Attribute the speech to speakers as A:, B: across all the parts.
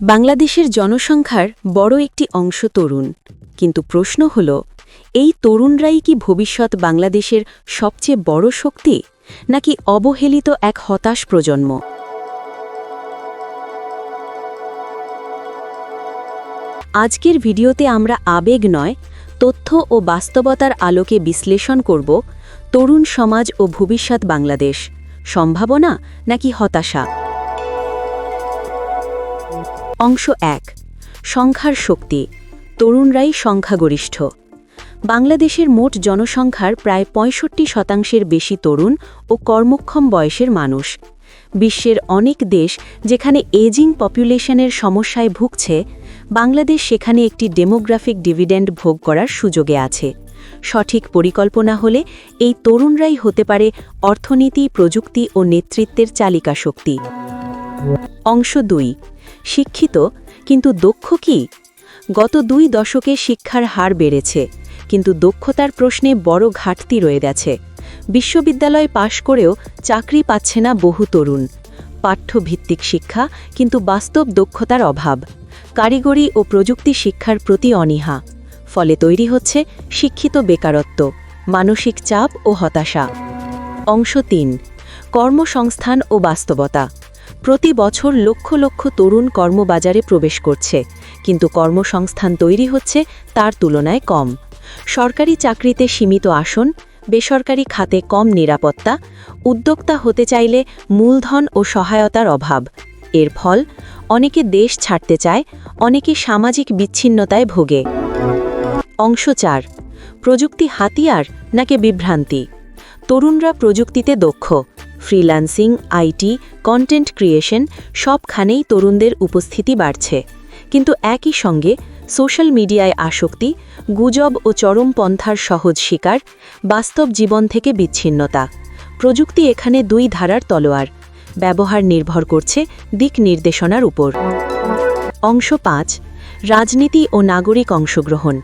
A: বাংলাদেশের জনসংখ্যার বড় একটি অংশ তরুণ। কিন্তু প্রশ্ন হল, এই তরুণরাই কি ভবিষ্যৎ বাংলাদেশের সবচেয়ে বড় শক্তি, নাকি অবহেলিত এক হতাশ প্রজন্ম? আজকের ভিডিওতে আমরা আবেগ নয়, তথ্য ও বাস্তবতার আলোকে বিশ্লেষণ করব, তরুণ সমাজ ও ভবিষ্যৎ বাংলাদেশ, সম্ভাবনা নাকি হতাশা? অংশ এক, সংখ্যার শক্তি, তরুণরাই সংখ্যাগরিষ্ঠ। বাংলাদেশের মোট জনসংখ্যার প্রায় পঁয়ষট্টি শতাংশের বেশি তরুণ ও কর্মক্ষম বয়সের মানুষ। বিশ্বের অনেক দেশ যেখানে এজিং পপুলেশনের সমস্যায় ভুগছে, বাংলাদেশ সেখানে একটি ডেমোগ্রাফিক ডিভিডেন্ড ভোগ করার সুযোগে আছে। সঠিক পরিকল্পনা হলে এই তরুণরাই হতে পারে অর্থনীতি, প্রযুক্তি ও নেতৃত্বের চালিকা শক্তি অংশ দুই শিক্ষিত, কিন্তু দক্ষ কি? গত দুই দশকে শিক্ষার হার বেড়েছে, কিন্তু দক্ষতার প্রশ্নে বড় ঘাটতি রয়ে গেছে। বিশ্ববিদ্যালয় পাশ করেও চাকরি পাচ্ছে না বহু তরুণ। পাঠ্যভিত্তিক শিক্ষা, কিন্তু বাস্তব দক্ষতার অভাব। কারিগরি ও প্রযুক্তি শিক্ষার প্রতি অনীহা। ফলে তৈরি হচ্ছে শিক্ষিত বেকারত্ব, মানসিক চাপ ও হতাশা। অংশ তিন, কর্মসংস্থান ও বাস্তবতা। প্রতি বছর লক্ষ লক্ষ তরুণ কর্মবাজারে প্রবেশ করছে, কিন্তু কর্মসংস্থান তৈরি হচ্ছে তার তুলনায় কম। সরকারি চাকরিতে সীমিত আসন, বেসরকারি খাতে কম নিরাপত্তা, উদ্যোক্তা হতে চাইলে মূলধন ও সহায়তার অভাব। এর ফল, অনেকে দেশ ছাড়তে চায়, অনেকে সামাজিক বিচ্ছিন্নতায় ভোগে। অংশ চার, প্রযুক্তি হাতিয়ার নাকি বিভ্রান্তি? তরুণরা প্রযুক্তিতে দক্ষ ফ্রিল্যান্সিং আইটি কন্টেন্ট ক্রিয়েশন সবখানেই তরুণদের উপস্থিতি বাড়ছে। কিন্তু একই সঙ্গে সোশ্যাল মিডিয়ায় আসক্তি, গুজব ও চরমপন্থার সহজ শিকার, বাস্তব জীবন থেকে বিচ্ছিন্নতা। প্রযুক্তি এখানে দুই ধারার তলোয়ার, ব্যবহার নির্ভর করছে দিক নির্দেশনার উপর। অংশ পাঁচ, রাজনীতি ও নাগরিক অংশগ্রহণ।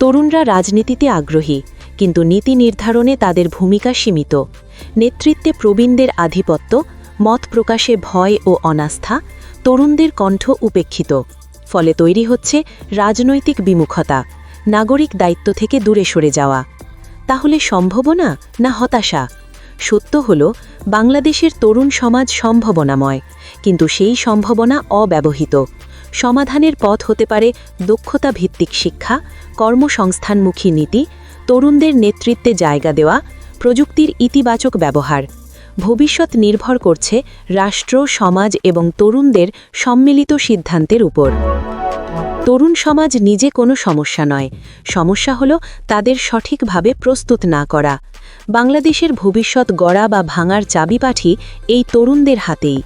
A: তরুণরা রাজনীতিতে আগ্রহী কিন্তু নীতি নির্ধারণে তাদের ভূমিকা সীমিত। নেতৃত্বে প্রবীণদের আধিপত্য, মত প্রকাশে ভয় ও অনাস্থা, তরুণদের কণ্ঠ উপেক্ষিত। ফলে তৈরি হচ্ছে রাজনৈতিক বিমুখতা, নাগরিক দায়িত্ব থেকে দূরে সরে যাওয়া। তাহলে সম্ভাবনা না হতাশা? সত্য হল, বাংলাদেশের তরুণ সমাজ সম্ভাবনাময়, কিন্তু সেই সম্ভাবনা অব্যবহৃত। সমাধানের পথ হতে পারে দক্ষতা ভিত্তিক শিক্ষা, কর্মসংস্থানমুখী নীতি তরুণদের নেতৃত্বে জায়গা দেওয়া প্রযুক্তির ইতিবাচক ব্যবহার। ভবিষ্যৎ নির্ভর করছে রাষ্ট্র, সমাজ এবং তরুণদের সম্মিলিত সিদ্ধান্তের উপর। তরুণ সমাজ নিজে কোনো সমস্যা নয়। সমস্যা হল তাদের সঠিকভাবে প্রস্তুত না করা। বাংলাদেশের ভবিষ্যৎ গড়া বা ভাঙার চাবিপাঠি এই তরুণদের হাতেই।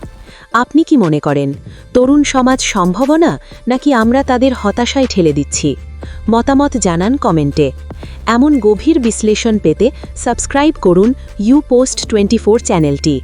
A: আপনি কি মনে করেন, তরুণ সমাজ সম্ভাবনা নাকি আমরা তাদের হতাশায় ঠেলে দিচ্ছি? মতামত জানান কমেন্টে। এমন গভীর বিশ্লেষণ পেতে সাবস্ক্রাইব করুন ইউ পোস্ট টোয়েন্টি ফোর চ্যানেলটি